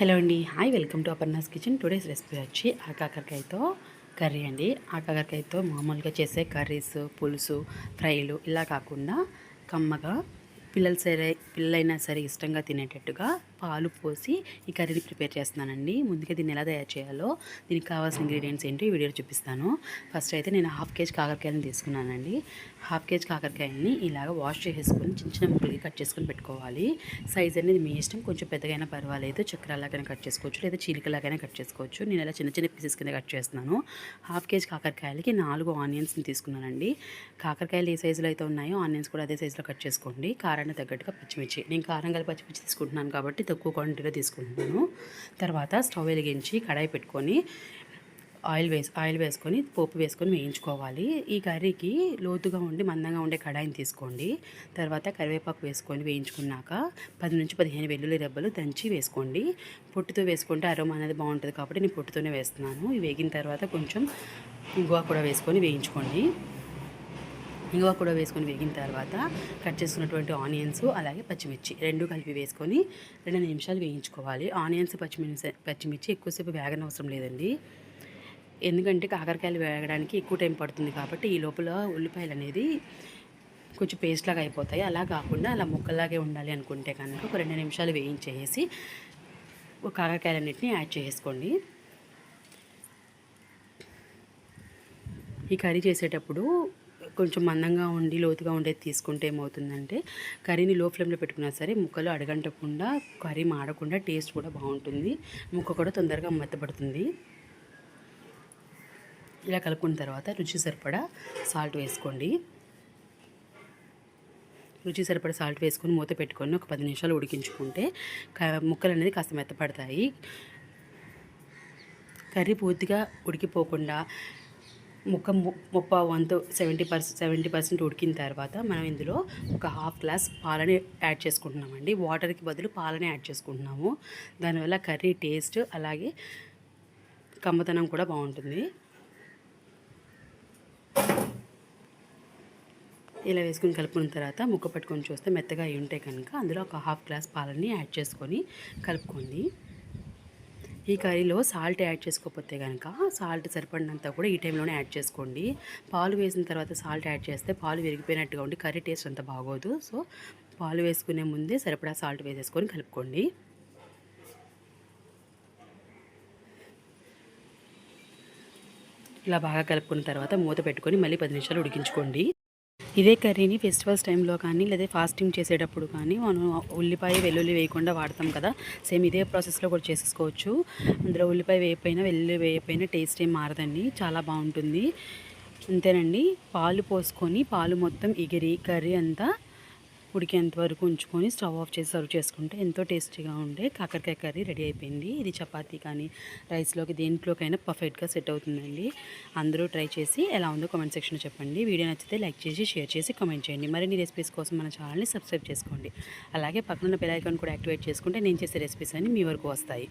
Hello అండి. Hi welcome to Aparna's kitchen. Today's recipe వచ్చి ఆ కాకరకాయతో కర్రీ అండి. ఆ కాకరకాయతో మామూలుగా చేసే కర్రీస్ పులుసు ఫ్రైలు ఇలా కాకుండా కమ్మగా పిల్లలు సరే పిల్లలైనా సరే ఇష్టంగా తినేటట్టుగా పాలు పోసి ఈ కర్రీని ప్రిపేర్ చేస్తున్నానండి. ముందుగా దీన్ని ఎలా తయారు చేయాలో దీనికి కావాల్సిన ఇంగ్రీడియంట్స్ ఏంటో ఈ వీడియోలో చూపిస్తాను. ఫస్ట్ అయితే నేను హాఫ్ కేజీ కాకరకాయలను తీసుకున్నానండి. హాఫ్ కేజీ కాకరకాయలని ఇలాగ వాష్ చేసేసుకొని చిన్న చిన్న ముక్కలకి కట్ చేసుకొని పెట్టుకోవాలి. సైజ్ అనేది మీ ఇష్టం కొంచెం పెద్దగైనా పర్వాలేదు చక్రాలాగైనా కట్ చేసుకోవచ్చు లేదా చీలికలాగైనా కట్ చేసుకోవచ్చు. నేను ఇలా చిన్న చిన్న పీసెస్ కింద కట్ చేస్తున్నాను. హాఫ్ కేజీ కాకరకాయలకి నాలుగు ఆనియన్స్ని తీసుకున్నానండి. కాకరకాయలు ఏ సైజులో అయితే ఉన్నాయో ఆనియన్స్ కూడా అదే సైజులో కట్ చేసుకోండి. కారాన్ని తగ్గట్టుగా పచ్చిమిర్చి. నేను కారం కలిపి పచ్చిమిర్చి తీసుకుంటున్నాను కాబట్టి తక్కువ క్వాంటిటీలో తీసుకుంటున్నాను. తర్వాత స్టవ్ వెలిగించి కడాయి పెట్టుకొని ఆయిల్ వేసి ఆయిల్ వేసుకొని పోపు వేసుకొని వేయించుకోవాలి. ఈ కర్రీకి లోతుగా ఉండి మందంగా ఉండే కడాయిని తీసుకోండి. తర్వాత కరివేపాకు వేసుకొని వేయించుకున్నాక పది నుంచి పదిహేను వెల్లుల్లి రెబ్బలు దంచి వేసుకోండి. పొట్టుతో వేసుకుంటే అరోమా అనేది బాగుంటుంది కాబట్టి నేను పొట్టుతోనే వేస్తున్నాను. ఇవి వేగిన తర్వాత కొంచెం ఇంగువ కూడా వేసుకొని వేయించుకోండి. ఇంగువ కూడా వేసుకొని వేగిన తర్వాత కట్ చేసుకున్నటువంటి ఆనియన్స్ అలాగే పచ్చిమిర్చి రెండు కలిపి వేసుకొని రెండు నిమిషాలు వేయించుకోవాలి. ఆనియన్స్ పచ్చిమిర్చి పచ్చిమిర్చి ఎక్కువసేపు వేగనవసరం లేదండి. ఎందుకంటే కాకరకాయలు వేగడానికి ఎక్కువ టైం పడుతుంది కాబట్టి ఈ లోపల ఉల్లిపాయలు అనేది కొంచెం పేస్ట్ లాగా అయిపోతాయి. అలా కాకుండా అలా ముక్కలాగే ఉండాలి అనుకుంటే కనుక ఒక రెండు నిమిషాలు వేయించేసి ఒక కాకరకాయలన్నింటినీ యాడ్ చేసుకోండి. ఈ కర్రీ చేసేటప్పుడు కొంచెం మందంగా ఉండి లోతుగా ఉండేది తీసుకుంటే ఏమవుతుందంటే కర్రీని లో ఫ్లేమ్లో పెట్టుకున్నా సరే ముక్కలు అడగంటకుండా కర్రీ మాడకుండా టేస్ట్ కూడా బాగుంటుంది. ముక్క కూడా తొందరగా మెత్తపడుతుంది ఇలా కలుపుకున్న తర్వాత రుచి సరిపడా సాల్ట్ వేసుకోండి. రుచి సరిపడా సాల్ట్ వేసుకొని మూత పెట్టుకొని ఒక పది నిమిషాలు ఉడికించుకుంటే ముక్కలు అనేది కాస్త మెత్తపడతాయి. కర్రీ పూర్తిగా ఉడికిపోకుండా ముక్క ముప్ప వంతు సెవెంటీ పర్సెంట్ సెవెంటీ పర్సెంట్ ఉడికిన తర్వాత మనం ఇందులో ఒక హాఫ్ గ్లాస్ పాలని యాడ్ చేసుకుంటున్నామండి. వాటర్కి బదులు పాలని యాడ్ చేసుకుంటున్నాము. దానివల్ల కర్రీ టేస్ట్ అలాగే కమ్మతనం కూడా బాగుంటుంది. ఇలా వేసుకుని కలుపుకున్న తర్వాత ముక్క పట్టుకొని చూస్తే మెత్తగా అయి ఉంటే కనుక అందులో ఒక హాఫ్ గ్లాస్ పాలని యాడ్ చేసుకొని కలుపుకోండి. ఈ కర్రీలో సాల్ట్ యాడ్ చేసుకోకపోతే కనుక సాల్ట్ సరిపడినంత కూడా ఈ టైంలోనే యాడ్ చేసుకోండి. పాలు వేసిన తర్వాత సాల్ట్ యాడ్ చేస్తే పాలు విరిగిపోయినట్టుగా ఉండి కర్రీ టేస్ట్ అంత బాగోదు. సో పాలు వేసుకునే ముందే సరిపడా సాల్ట్ వేసేసుకొని కలుపుకోండి. ఇలా బాగా కలుపుకున్న తర్వాత మూత పెట్టుకొని మళ్ళీ పది నిమిషాలు ఉడికించుకోండి. ఇదే కర్రీని ఫెస్టివల్స్ టైంలో కానీ లేదా ఫాస్టింగ్ చేసేటప్పుడు కానీ మనం ఉల్లిపాయ వెల్లుల్లి వేయకుండా వాడతాం కదా. సేమ్ ఇదే ప్రాసెస్లో కూడా చేసేసుకోవచ్చు అందులో ఉల్లిపాయ వేయకపోయినా వెల్లుల్లి వేయకపోయినా టేస్ట్ ఏం మారదండి. చాలా బాగుంటుంది. అంతేనండి పాలు పోసుకొని పాలు మొత్తం ఎగిరి కర్రీ అంతా ఉడికేంత వరకు ఉంచుకొని స్టవ్ ఆఫ్ చేసి సర్వ్ చేసుకుంటే ఎంతో టేస్టీగా ఉండే కాకరకాయ కర్రీ రెడీ అయిపోయింది. ఇది చపాతీ కానీ రైస్లోకి దేంట్లోకైనా పర్ఫెక్ట్గా సెట్ అవుతుందండి. అందరూ ట్రై చేసి ఎలా ఉందో కామెంట్ సెక్షన్లో చెప్పండి. వీడియో నచ్చితే లైక్ చేసి షేర్ చేసి కామెంట్ చేయండి. మరిన్ని రెసిపీస్ కోసం మన ఛానల్ని సబ్స్క్రైబ్ చేసుకోండి. అలాగే పక్కన బెల్ ఐకాన్ కూడా యాక్టివేట్ చేసుకుంటే నేను చేసే రెసిపీస్ అన్ని మీ వరకు వస్తాయి.